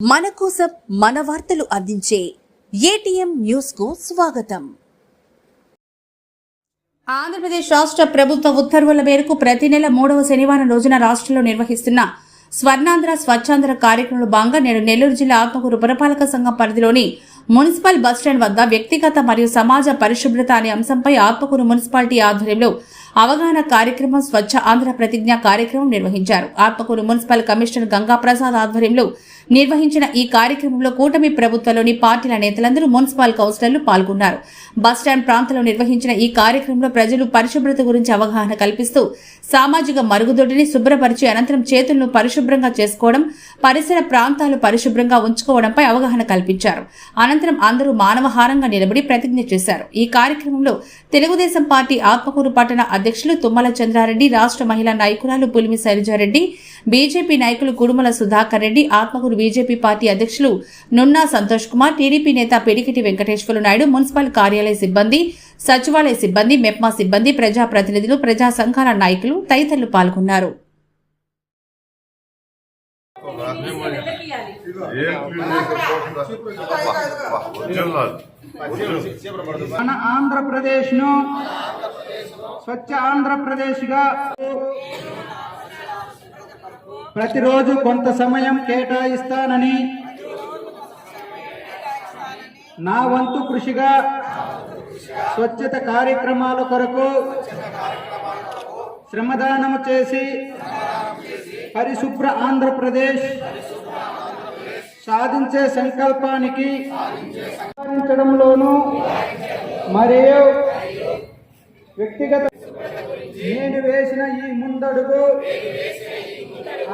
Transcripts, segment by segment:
మన కోసం మన వార్తలు అందించే ఏటీఎం న్యూస్కు స్వాగతం. ఆంధ్రప్రదేశ్ రాష్ట్ర ప్రభుత్వ ఉత్తర్వుల మేరకు ప్రతి నెల మూడవ శనివారం రోజున రాష్ట్రంలో నిర్వహిస్తున్న స్వర్ణాంధ్ర స్వచ్ఛాంధ్ర కార్యక్రమంలో భాగంగా నేడు నెల్లూరు జిల్లా ఆత్మకూరు పురపాలక సంఘం పరిధిలోని మున్సిపల్ బస్టాండ్ వద్ద వ్యక్తిగత మరియు సమాజ పరిశుభ్రత అనే అంశంపై ఆత్మకూరు మున్సిపాలిటీ ఆధ్వర్యంలో అవగాహన కార్యక్రమం స్వచ్ఛ ఆంధ్ర ప్రతిజ్ఞ కార్యక్రమం నిర్వహించారు. ఆత్మకూరు మున్సిపల్ కమిషనర్ గంగా ప్రసాద్ ఆధ్వర్యంలో నిర్వహించిన ఈ కార్యక్రమంలో కూటమి ప్రభుత్వంలోని పార్టీల నేతలందరూ మున్సిపల్ కౌన్సిలర్లు పాల్గొన్నారు. బస్టాండ్ ప్రాంతంలో నిర్వహించిన ఈ కార్యక్రమంలో ప్రజలు పరిశుభ్రత గురించి అవగాహన కల్పిస్తూ సామాజిక మరుగుదొడ్డిని శుభ్రపరిచి అనంతరం చేతులను పరిశుభ్రంగా చేసుకోవడం పరిసర ప్రాంతాలు పరిశుభ్రంగా ఉంచుకోవడంపై అవగాహన కల్పించారు. అనంతరం అందరూ మానవహారంగా నిలబడి ప్రతిజ్ఞ చేశారు. ఈ కార్యక్రమంలో తెలుగుదేశం పార్టీ ఆత్మకూరు పట్టణ అధ్యక్షులు అధ్యక్షులు తుమ్మల చంద్రారెడ్డి రాష్ట్ర మహిళా నాయకురాలు పులిమి శైలజారెడ్డి బీజేపీ నాయకులు కుడుమల సుధాకర్ రెడ్డి ఆత్మకూరు బీజేపీ పార్టీ అధ్యక్షులు నున్నా సంతోష్ కుమార్ టీడీపీ నేత పెడికిటి వెంకటేశ్వర నాయుడు మున్సిపల్ కార్యాలయ సిబ్బంది సచివాలయ సిబ్బంది మెప్మా సిబ్బంది ప్రజా ప్రతినిధులు ప్రజా సంఘాల నాయకులు తదితరులు పాల్గొన్నారు. మన ఆంధ్రప్రదేశ్ను స్వచ్ఛ ఆంధ్రప్రదేశ్గా ప్రతిరోజు కొంత సమయం కేటాయిస్తానని నా వంతు కృషిగా స్వచ్ఛత కార్యక్రమాల కొరకు శ్రమదానము చేసి పరిశుభ్ర ఆంధ్రప్రదేశ్ సాధించే సంకల్పానికి సాధించడంలోనూ మరియు వ్యక్తిగత నేను వేసిన ఈ ముందడుగు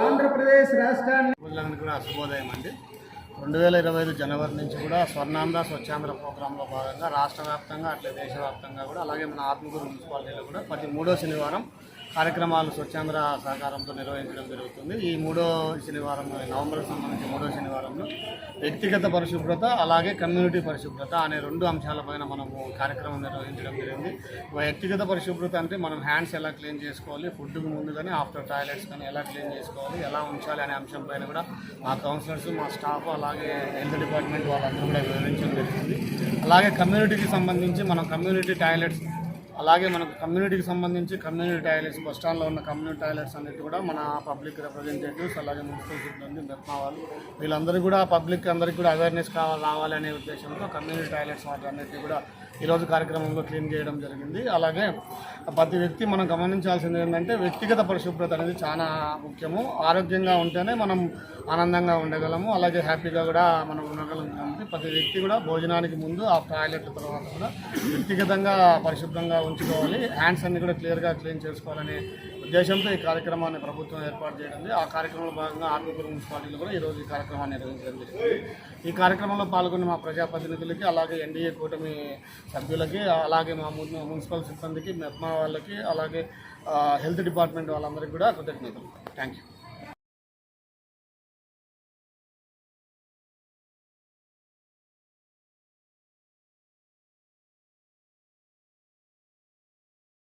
ఆంధ్రప్రదేశ్ రాష్ట్రాన్ని కూడా శుభోదయం అండి. రెండు వేల ఇరవై ఐదు జనవరి నుంచి కూడా స్వర్ణాంధ్ర స్వచ్ఛాంధ్ర ప్రోగ్రాంలో భాగంగా రాష్ట్ర వ్యాప్తంగా అట్లే దేశవ్యాప్తంగా కూడా అలాగే మన ఆత్మకూరు మున్సిపాలిటీలో కూడా ప్రతి మూడో శనివారం కార్యక్రమాలు స్వచ్ఛాంధ్ర సహకారంతో నిర్వహించడం జరుగుతుంది. ఈ మూడో శనివారం నవంబర్కి సంబంధించి మూడో శనివారంలో వ్యక్తిగత పరిశుభ్రత అలాగే కమ్యూనిటీ పరిశుభ్రత అనే రెండు అంశాలపైన మనము కార్యక్రమం నిర్వహించడం జరిగింది. వ్యక్తిగత పరిశుభ్రత అంటే మనం హ్యాండ్స్ ఎలా క్లీన్ చేసుకోవాలి ఫుడ్కి ముందు కానీ ఆఫ్టర్ టాయిలెట్స్ కానీ ఎలా క్లీన్ చేసుకోవాలి ఎలా ఉంచాలి అనే అంశం పైన కూడా మా కౌన్సిలర్స్ మా స్టాఫ్ అలాగే హెల్త్ డిపార్ట్మెంట్ వాళ్ళందరూ కూడా వివరించడం జరిగింది. అలాగే కమ్యూనిటీకి సంబంధించి మనం కమ్యూనిటీ టాయిలెట్స్ అలాగే మనకు కమ్యూనిటీకి సంబంధించి కమ్యూనిటీ టాయిలెట్స్ బస్ స్టాండ్లో ఉన్న కమ్యూనిటీ టాయిలెట్స్ అన్నిటి కూడా మన పబ్లిక్ రిప్రజెంటేటివ్స్ అలాగే మున్సిపల్ సిబ్బంది మెప్మా వాళ్ళు. వీళ్ళందరూ కూడా పబ్లిక్ అందరికీ కూడా అవేర్నెస్ కావాలి రావాలి అనే ఉద్దేశంతో కమ్యూనిటీ టాయిలెట్స్ వాటి అన్నిటి కూడా ఈరోజు కార్యక్రమంలో క్లీన్ చేయడం జరిగింది. అలాగే ప్రతి వ్యక్తి మనం గమనించాల్సింది ఏంటంటే వ్యక్తిగత పరిశుభ్రత అనేది చాలా ముఖ్యము. ఆరోగ్యంగా ఉంటేనే మనం ఆనందంగా ఉండగలము. అలాగే హ్యాపీగా కూడా మనం ఉండగలం కాబట్టి ప్రతి వ్యక్తి కూడా భోజనానికి ముందు ఆ టాయిలెట్ తర్వాత కూడా వ్యక్తిగతంగా పరిశుభ్రంగా ఉంచుకోవాలి. హ్యాండ్స్ అన్ని కూడా క్లియర్గా క్లీన్ చేసుకోవాలని ఉద్దేశంతో ఈ కార్యక్రమాన్ని ప్రభుత్వం ఏర్పాటు చేయడం ఆ కార్యక్రమంలో భాగంగా ఆత్మకూరు మున్సిపాలిటీలో కూడా ఈరోజు ఈ కార్యక్రమాన్ని నిర్వహించడం జరిగింది. ఈ కార్యక్రమంలో పాల్గొన్న మా ప్రజాప్రతినిధులకి అలాగే ఎన్డీఏ కూటమి సభ్యులకి అలాగే మా మున్సిపల్ సిబ్బందికి మెప్మా వాళ్ళకి అలాగే హెల్త్ డిపార్ట్మెంట్ వాళ్ళందరికీ కూడా కృతజ్ఞతలు. Thank you